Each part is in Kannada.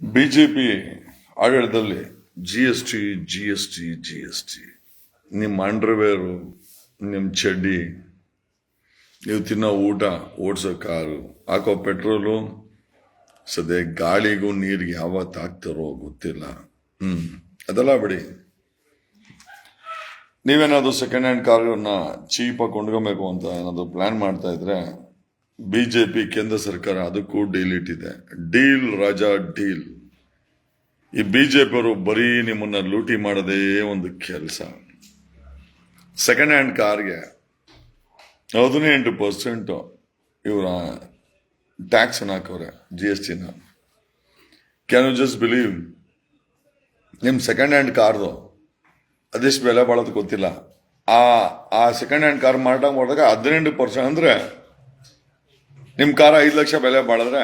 ಬಿಜೆಪಿ ಆಡಳಿತದಲ್ಲಿ G S T G S T G S T ನಿಮ್ಮ ಅಂಡರ್ವೇರು ನಿಮ್ಮ ಚಡ್ಡಿ, ನೀವು ತಿನ್ನೋ ಊಟ, ಓಡಿಸೋ ಕಾರು, ಹಾಕೋ ಪೆಟ್ರೋಲು, ಸದ್ಯ ಗಾಳಿಗೂ ನೀರಿಗೆ ಯಾವತ್ತು ಹಾಕ್ತಾರೋ ಗೊತ್ತಿಲ್ಲ. ಹ್ಞೂ ಅದೆಲ್ಲ ಬಿಡಿ. ನೀವೇನಾದರೂ ಸೆಕೆಂಡ್ ಹ್ಯಾಂಡ್ ಕಾರ್ಗಳನ್ನ ಚೀಪಾಗಿ ಕೊಂಡ್ಕೊಬೇಕು ಅಂತ ಏನಾದರೂ ಪ್ಲ್ಯಾನ್ ಮಾಡ್ತಾ ಇದ್ರೆ ಬಿಜೆಪಿ ಕೇಂದ್ರ ಸರ್ಕಾರ ಅದಕ್ಕೂ ಡೀಲ್ ಇಟ್ಟಿದೆ. ಡೀಲ್, ರಾಜಾ, ಡೀಲ್. ಈ ಬಿಜೆಪಿ ಅವರು ಬರೀ ನಿಮ್ಮನ್ನ ಲೂಟಿ ಮಾಡದೇ ಒಂದು ಕೆಲಸ. ಸೆಕೆಂಡ್ ಹ್ಯಾಂಡ್ ಕಾರ್ಗೆ ಹದಿನೆಂಟು ಪರ್ಸೆಂಟು ಇವರ ಟ್ಯಾಕ್ಸ್ ಹಾಕವ್ರೆ ಜಿ ಎಸ್ ಟಿನ ಕ್ಯಾನ್ ಯು ಜಸ್ಟ್ ಬಿಲೀವ್ ನಿಮ್ಮ ಸೆಕೆಂಡ್ ಹ್ಯಾಂಡ್ ಕಾರ್ದು ಅದೆಷ್ಟು ಬೆಲೆ ಬಾಳೋದು ಗೊತ್ತಿಲ್ಲ. ಆ ಆ ಸೆಕೆಂಡ್ ಹ್ಯಾಂಡ್ ಕಾರ್ ಮಾರಾಟ ಮಾಡಿದಾಗ ಹದಿನೆಂಟು ಪರ್ಸೆಂಟ್ ಅಂದ್ರೆ ನಿಮ್ಮ ಕಾರ ಐದು ಲಕ್ಷ ಬೆಲೆ ಬಾಳಿದ್ರೆ,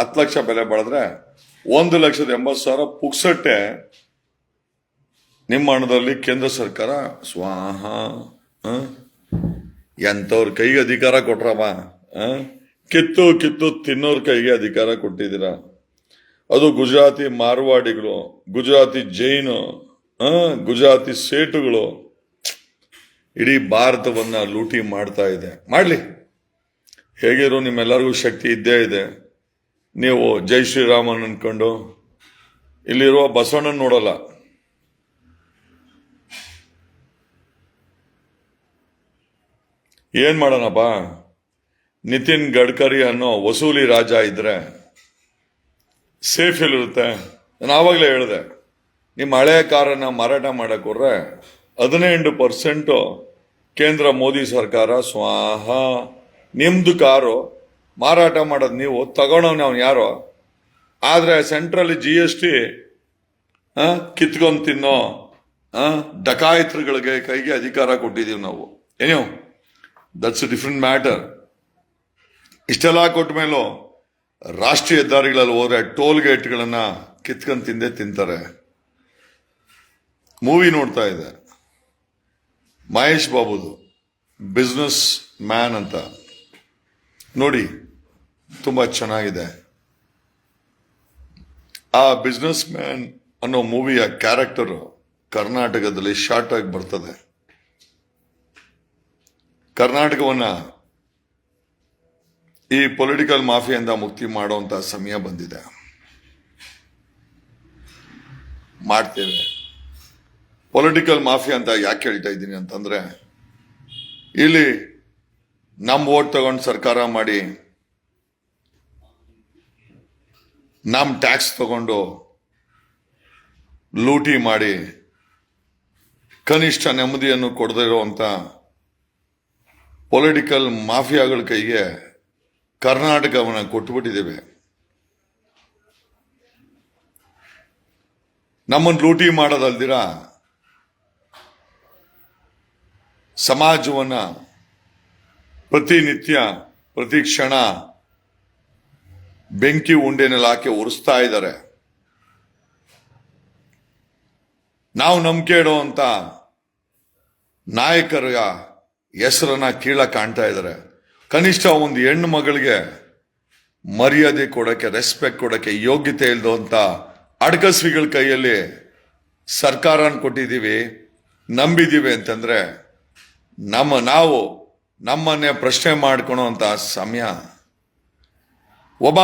ಹತ್ತು ಲಕ್ಷ ಬೆಲೆ ಬಾಳಿದ್ರೆ, ಒಂದು ಲಕ್ಷದ ಎಂಬತ್ತು ಸಾವಿರ ಪುಕ್ಸಟ್ಟೆ ನಿಮ್ಮ ಹಣದಲ್ಲಿ ಕೇಂದ್ರ ಸರ್ಕಾರ, ಸ್ವಾಹ? ಎಂಥವ್ರ ಕೈಗೆ ಅಧಿಕಾರ ಕೊಟ್ರಮ್ಮ? ಕಿತ್ತು ಕಿತ್ತು ತಿನ್ನೋರ್ ಕೈಗೆ ಅಧಿಕಾರ ಕೊಟ್ಟಿದ್ದೀರ ಅದು ಗುಜರಾತಿ ಮಾರ್ವಾಡಿಗಳು, ಗುಜರಾತಿ ಜೈನು ಗುಜರಾತಿ ಸೇಟುಗಳು, ಇಡೀ ಭಾರತವನ್ನ ಲೂಟಿ ಮಾಡ್ತಾ ಇದೆ ಮಾಡ್ಲಿ ಹೇಗಿರೋ ನಿಮ್ಮೆಲ್ಲರಿಗೂ ಶಕ್ತಿ ಇದ್ದೇ ಇದೆ. ನೀವು ಜೈ ಶ್ರೀರಾಮನ್ ಅನ್ಕೊಂಡು ಇಲ್ಲಿರುವ ಬಸವಣ್ಣನ ನೋಡಲ್ಲ. ಏನ್ ಮಾಡೋಣಪ್ಪ? ನಿತಿನ್ ಗಡ್ಕರಿ ಅನ್ನೋ ವಸೂಲಿ ರಾಜ ಇದ್ರೆ ಸೇಫ್ ಇಲ್ಲಿರುತ್ತೆ ನಾನು ಆವಾಗಲೇ ಹೇಳಿದೆ ನಿಮ್ಮ ಹಳೆಯ ಕಾರನ್ನ ಮಾರಾಟ ಮಾಡಕ್ ಹೋದ್ರೆ ಹದಿನೆಂಟು ಪರ್ಸೆಂಟು ಕೇಂದ್ರ ಮೋದಿ ಸರ್ಕಾರ, ಸ್ವಾಹ. ನಿಮ್ದು ಕಾರು ಮಾರಾಟ ಮಾಡೋದು ನೀವು, ತಗೊಳೋನು ಅವ್ನು ಯಾರೋ? ಆದ್ರೆ ಸೆಂಟ್ರಲ್ ಜಿ ಎಸ್ ಟಿ ಕಿತ್ಕೊಂಡು ತಿನ್ನೋ ಡಕಾಯಿತ್ರಿಗಳಿಗೆ ಡಕಾಯಿತರುಗಳಿಗೆ ಕೈಗೆ ಅಧಿಕಾರ ಕೊಟ್ಟಿದ್ದೀವಿ ನಾವು. ಏನೋ ದಟ್ಸ್ ಡಿಫ್ರೆಂಟ್ ಮ್ಯಾಟರ್ ಇಷ್ಟೆಲ್ಲ ಕೊಟ್ಟ ಮೇಲೂ ರಾಷ್ಟ್ರೀಯ ಹೆದ್ದಾರಿಗಳಲ್ಲಿ ಹೋದ್ರೆ ಟೋಲ್ ಗೇಟ್ಗಳನ್ನು ಕಿತ್ಕೊಂಡು ತಿಂದೇ ತಿಂತಾರೆ. ಮೂವಿ ನೋಡ್ತಾ ಇದೆ ಮಹೇಶ್ ಬಾಬುದು. ಬಿಸ್ನೆಸ್ ಮ್ಯಾನ್ ಅಂತ. ನೋಡಿ, ತುಂಬ ಚೆನ್ನಾಗಿದೆ. ಆ ಬಿಸ್ನೆಸ್ ಮ್ಯಾನ್ ಅನ್ನೋ ಮೂವಿಯ ಕ್ಯಾರೆಕ್ಟರ್ ಕರ್ನಾಟಕದಲ್ಲಿ ಶಾರ್ಟ್ ಆಗಿ ಬರ್ತದೆ. ಕರ್ನಾಟಕವನ್ನ ಈ ಪೊಲಿಟಿಕಲ್ ಮಾಫಿಯಿಂದ ಮುಕ್ತಿ ಮಾಡುವಂತ ಸಮಯ ಬಂದಿದೆ. ಮಾಡ್ತೇವೆ. ಪೊಲಿಟಿಕಲ್ ಮಾಫಿಯಾ ಅಂತ ಯಾಕೆ ಹೇಳ್ತಾ ಇದ್ದೀನಿ ಅಂತಂದ್ರೆ, ಇಲ್ಲಿ ನಮ್ಮ ಓಟ್ ತಗೊಂಡು ಸರ್ಕಾರ ಮಾಡಿ ನಮ್ಮ ಟ್ಯಾಕ್ಸ್ ತಗೊಂಡು ಲೂಟಿ ಮಾಡಿ ಕನಿಷ್ಠ ನೆಮ್ಮದಿಯನ್ನು ಕೊಡದೇ ಇರುವಂತ ಪೊಲಿಟಿಕಲ್ ಮಾಫಿಯಾಗಳ ಕೈಗೆ ಕರ್ನಾಟಕವನ್ನು ಕೊಟ್ಟುಬಿಟ್ಟಿದ್ದೇವೆ ನಮ್ಮನ್ನು ಲೂಟಿ ಮಾಡೋದಲ್ದಿರ, ಸಮಾಜವನ್ನ ಪ್ರತಿನಿತ್ಯ ಪ್ರತಿ ಕ್ಷಣ ಬೆಂಕಿ ಉಂಡೆನಲ್ಲಿ ಹಾಕಿ ಉರಿಸ್ತಾ ಇದ್ದಾರೆ. ನಾವು ನಂಬಿಕೆ ಇಡುವಂತ ನಾಯಕರ ಹೆಸರನ್ನ ಕೀಳ ಕಾಣ್ತಾ ಇದ್ದಾರೆ. ಕನಿಷ್ಠ ಒಂದು ಹೆಣ್ಣು ಮಗಳಿಗೆ ಮರ್ಯಾದೆ ಕೊಡೋಕ್ಕೆ ರೆಸ್ಪೆಕ್ಟ್ ಕೊಡೋಕ್ಕೆ ಯೋಗ್ಯತೆ ಇಲ್ದಂತ ಅಡಕಸ್ವಿಗಳ ಕೈಯಲ್ಲಿ ಸರ್ಕಾರನ ಕೊಟ್ಟಿದ್ದೀವಿ, ನಂಬಿದ್ದೀವಿ ಅಂತಂದ್ರೆ ನಮ್ಮ ನಾವು ನಮ್ಮನ್ನೇ ಪ್ರಶ್ನೆ ಮಾಡ್ಕೊಳೋಂತ ಸಮಯ. ಒಬ್ಬ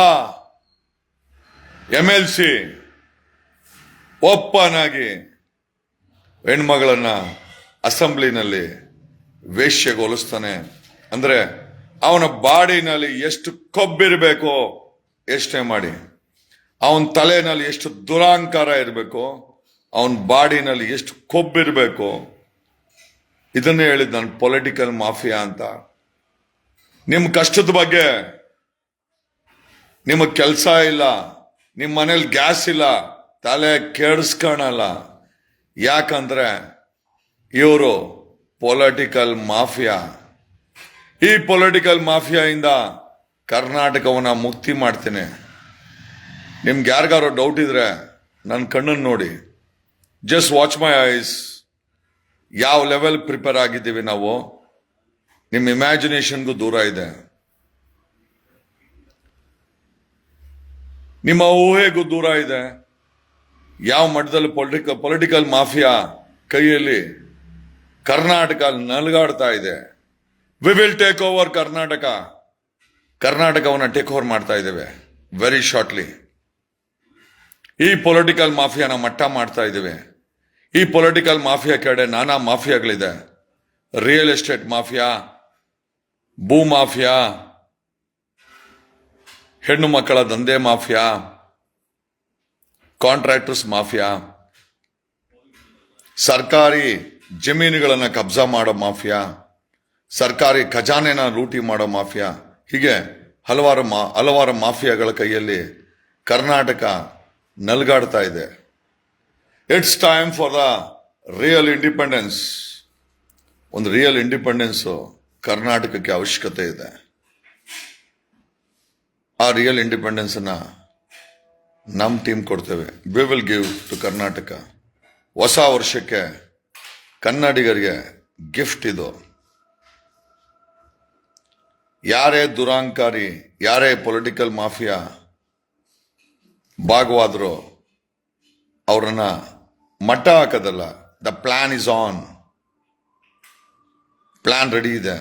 ಎಂ ಎಲ್ ಸಿ ಓಪನ್ ಹೆಣ್ಮಗಳನ್ನ ಅಸೆಂಬ್ಲಿನಲ್ಲಿ ವೇಶ್ಯಗೊಳಿಸ್ತಾನೆ ಅಂದ್ರೆ ಅವನ ಬಾಡಿನಲ್ಲಿ ಎಷ್ಟು ಕೊಬ್ಬಿರಬೇಕು ಯೋಚನೆ ಮಾಡಿ, ಅವನ ತಲೆಯಲ್ಲಿ ಎಷ್ಟು ದುರಾಂಕಾರ ಇರಬೇಕು, ಅವನ ಬಾಡಿನಲ್ಲಿ ಎಷ್ಟು ಕೊಬ್ಬಿರಬೇಕು ಇದನ್ನೇ ಹೇಳಿದ್ ನಾನು ಪೊಲಿಟಿಕಲ್ ಮಾಫಿಯಾ ಅಂತ. ನಿಮ್ಮ ಕಷ್ಟದ ಬಗ್ಗೆ ನಿಮಗೆ ಕೆಲಸ ಇಲ್ಲ ನಿಮ್ಮ ಮನೇಲಿ ಗ್ಯಾಸ್ ಇಲ್ಲ, ತಲೆ ಕೆಡಿಸ್ಕೊಳಲ್ಲ ಯಾಕಂದ್ರೆ ಇವರು ಪೊಲಿಟಿಕಲ್ ಮಾಫಿಯಾ ಈ ಪೊಲಿಟಿಕಲ್ ಮಾಫಿಯಾಯಿಂದ ಕರ್ನಾಟಕವನ್ನು ಮುಕ್ತಿ ಮಾಡ್ತೀನಿ. ನಿಮ್ಗೆ ಯಾರಿಗಾರೋ ಡೌಟ್ ಇದ್ರೆ ನನ್ನ ಕಣ್ಣನ್ನು ನೋಡಿ. ಜಸ್ಟ್ ವಾಚ್ ಮೈ ಐಸ್ ಯಾವ ಲೆವೆಲ್ ಪ್ರಿಪೇರ್ ಆಗಿದ್ದೀವಿ ನಾವು? ನಿಮ್ಮ ಇಮ್ಯಾಜಿನೇಷನ್ಗೂ ದೂರ ಇದೆ. ನಿಮ್ಮ ಊಹೆಗೂ ದೂರ ಇದೆ. ಯಾವ ಮಟ್ಟದಲ್ಲಿ ಪೊಲಿಟಿಕಲ್ ಪೊಲಿಟಿಕಲ್ ಮಾಫಿಯಾ ಕೈಯಲ್ಲಿ ಕರ್ನಾಟಕ ನಲಗಾಡ್ತಾ ಇದೆ. We will take over Karnataka. ಕರ್ನಾಟಕವನ್ನು ಟೇಕ್ ಓವರ್ ಮಾಡ್ತಾ ಇದ್ದೇವೆ. ವೆರಿ ಶಾರ್ಟ್ಲಿ ಈ ಪೊಲಿಟಿಕಲ್ ಮಾಫಿಯಾನ ಮಟ್ಟ ಮಾಡ್ತಾ ಇದ್ದೇವೆ. ಈ ಪೊಲಿಟಿಕಲ್ ಮಾಫಿಯಾ ಕಡೆ ನಾನಾ ಮಾಫಿಯಾಗಳಿದೆ. ರಿಯಲ್ ಎಸ್ಟೇಟ್ ಮಾಫಿಯಾ ಭೂ ಮಾಫಿಯಾ ಹೆಣ್ಣು ಮಕ್ಕಳ ದಂಧೆ ಮಾಫಿಯಾ ಕಾಂಟ್ರಾಕ್ಟರ್ಸ್ ಮಾಫಿಯಾ ಸರ್ಕಾರಿ ಜಮೀನುಗಳನ್ನು ಕಬ್ಜಾ ಮಾಡೋ ಮಾಫಿಯಾ ಸರ್ಕಾರಿ ಖಜಾನೆನ ಲೂಟಿ ಮಾಡೋ ಮಾಫಿಯಾ ಹೀಗೆ ಹಲವಾರು ಮಾ, ಹಲವಾರು ಮಾಫಿಯಾಗಳ ಕೈಯಲ್ಲಿ ಕರ್ನಾಟಕ ನಲ್ಗಾಡ್ತಾ ಇದೆ. It's time for the real independence ಒಂದು ರಿಯಲ್ ಇಂಡಿಪೆಂಡೆನ್ಸು ಕರ್ನಾಟಕಕ್ಕೆ ಅವಶ್ಯಕತೆ ಇದೆ. ಆ ರಿಯಲ್ ಇಂಡಿಪೆಂಡೆನ್ಸನ್ನು ನಮ್ಮ ಟೀಮ್ ಕೊಡ್ತೇವೆ. We will give to Karnataka. ಹೊಸ ವರ್ಷಕ್ಕೆ ಕನ್ನಡಿಗರಿಗೆ ಗಿಫ್ಟ್ ಇದು. ಯಾರೇ ದುರಾಂಕಾರಿ, ಯಾರೇ ಪೊಲಿಟಿಕಲ್ ಮಾಫಿಯಾ ಭಾಗವಾದರೂ ಅವರನ್ನ ಮಟ್ಟ ಹಾಕೋದಲ್ಲ the plan is on plan ready ಇದೆ.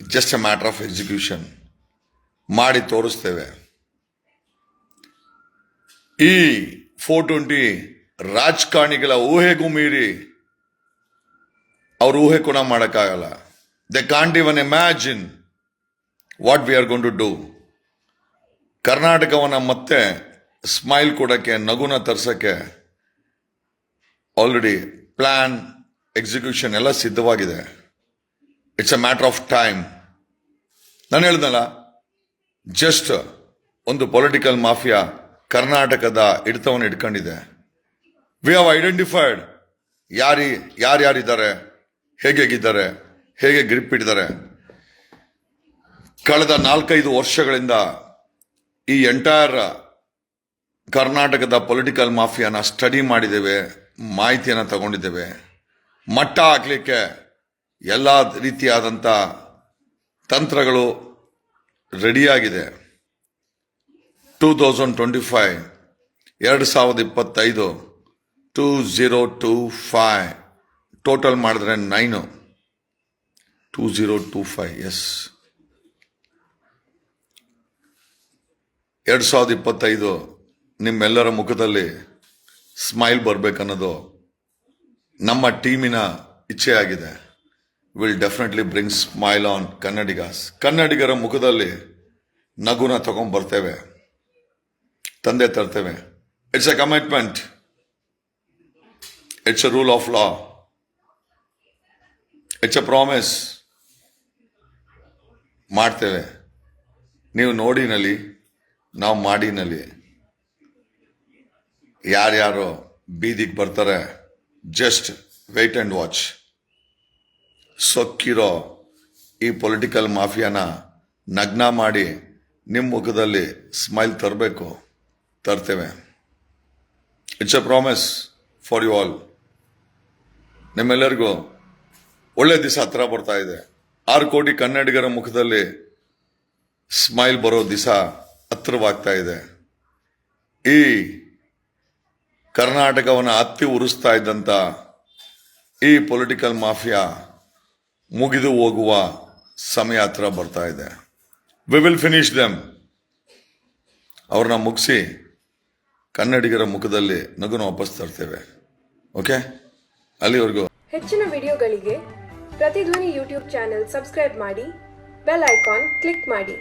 Just a matter of execution ಮಾಡಿ ತೋರಿಸ್ತೇವೆ. ಈ ಫೋರ್ ಟ್ವೆಂಟಿ ರಾಜಕಾರಣಿಗಳ ಊಹೆಗೂ ಮೀರಿ ಅವ್ರ ಊಹೆ ಕೂಡ ಮಾಡೋಕ್ಕಾಗಲ್ಲ. They can't even imagine what we are going to do ಕರ್ನಾಟಕವನ್ನು ಮತ್ತೆ ಸ್ಮೈಲ್ ಕೊಡೋಕ್ಕೆ, ನಗುನ ತರ್ಸಕ್ಕೆ ಆಲ್ರೆಡಿ ಪ್ಲಾನ್ ಎಕ್ಸಿಕ್ಯೂಷನ್ ಎಲ್ಲ ಸಿದ್ಧವಾಗಿದೆ. It's a matter of time ನಾನು ಹೇಳಿದ್ನಲ್ಲ ಜಸ್ಟ್ ಒಂದು ಪೊಲಿಟಿಕಲ್ ಮಾಫಿಯಾ ಕರ್ನಾಟಕದ ಹಿಡಿತವನ್ನು ಇಟ್ಕೊಂಡಿದೆ. ವಿ ಹಾವ್ ಐಡೆಂಟಿಫೈಡ್ ಯಾರಿ, ಯಾರ್ಯಾರಿದ್ದಾರೆ, ಹೇಗೆ ಹೇಗಿದ್ದಾರೆ ಹೇಗೆ ಗ್ರಿಪ್ ಇಟ್ಟಿದ್ದಾರೆ. ಕಳೆದ ನಾಲ್ಕೈದು ವರ್ಷಗಳಿಂದ ಈ ಎಂಟೈರ್ ಕರ್ನಾಟಕದ ಪೊಲಿಟಿಕಲ್ ಮಾಫಿಯಾನ ಸ್ಟಡಿ ಮಾಡಿದ್ದೇವೆ. ಮಾಹಿತಿಯನ್ನು ತಗೊಂಡಿದ್ದೇವೆ. ಮಟ್ಟ ಹಾಕಲಿಕ್ಕೆ ಎಲ್ಲ ರೀತಿಯಾದಂಥ ತಂತ್ರಗಳು ರೆಡಿಯಾಗಿದೆ ಟೂ ತೌಸಂಡ್ ಟ್ವೆಂಟಿ ಫೈವ್ ಎರಡು ಸಾವಿರದ ಇಪ್ಪತ್ತೈದು two zero two five total ಮಾಡಿದ್ರೆ nine two zero two five yes ಎರಡು ಸಾವಿರದ ಇಪ್ಪತ್ತೈದು, ನಿಮ್ಮೆಲ್ಲರ ಮುಖದಲ್ಲಿ ಸ್ಮೈಲ್ ಬರಬೇಕನ್ನೋದು ನಮ್ಮ ಟೀಮಿನ ಇಚ್ಛೆ ಆಗಿದೆ. Will definitely bring smile on Kannadigas ಕನ್ನಡಿಗರ ಮುಖದಲ್ಲಿ ನಗುನ ತಗೊಂಡ್ ಬರ್ತೇವೆ ತಂದೆ ತರ್ತೇವೆ. It's a commitment it's a rule of law it's a promise ಮಾಡ್ತೇವೆ. ನೀವು ನೋಡಿನಲ್ಲಿ ನಾವು ಮಾಡಿನಲ್ಲಿ ಯಾರ್ಯಾರು ಬೀದಿಗೆ ಬರ್ತಾರೆ ಜಸ್ಟ್ ವೆಯ್ಟ್ ಆ್ಯಂಡ್ ವಾಚ್ ಸೊಕ್ಕಿರೋ ಈ ಪೊಲಿಟಿಕಲ್ ಮಾಫಿಯಾನ ನಗ್ನ ಮಾಡಿ ನಿಮ್ಮ ಮುಖದಲ್ಲಿ ಸ್ಮೈಲ್ ತರಬೇಕು, ತರ್ತೇವೆ. It's a promise for you all ನಿಮ್ಮೆಲ್ಲರಿಗೂ ಒಳ್ಳೆ ದಿವಸ ಹತ್ರ ಬರ್ತಾ ಇದೆ. ಆರು ಕೋಟಿ ಕನ್ನಡಿಗರ ಮುಖದಲ್ಲಿ ಸ್ಮೈಲ್ ಬರೋ ದಿವಸ ಹತ್ರವಾಗ್ತಾ ಇದೆ. ಈ ಕರ್ನಾಟಕವನ್ನು ಅತ್ತಿ ಉರಿಸ್ತಾ ಇದ್ದಂತ ಈ ಪೊಲಿಟಿಕಲ್ ಮಾಫಿಯಾ ಮುಗಿದು ಹೋಗುವ ಸಮಯ ಹತ್ರ ಬರ್ತಾ ಇದೆ. ವಿ ವಿಲ್ ಫಿನಿಶ್ ದೆಮ್ ಅವ್ರನ್ನ ಮುಗಿಸಿ ಕನ್ನಡಿಗರ ಮುಖದಲ್ಲಿ ನಗುನ ವಾಪಸ್ ತರ್ತೇವೆ. ಓಕೆ ಅಲ್ಲಿವರೆಗೂ. ಹೆಚ್ಚಿನ ವಿಡಿಯೋಗಳಿಗೆ ಪ್ರತಿಧ್ವನಿ ಯೂಟ್ಯೂಬ್ ಚಾನೆಲ್ ಸಬ್ಸ್ಕ್ರೈಬ್ ಮಾಡಿ ಬೆಲ್ ಐಕಾನ್ ಕ್ಲಿಕ್ ಮಾಡಿ.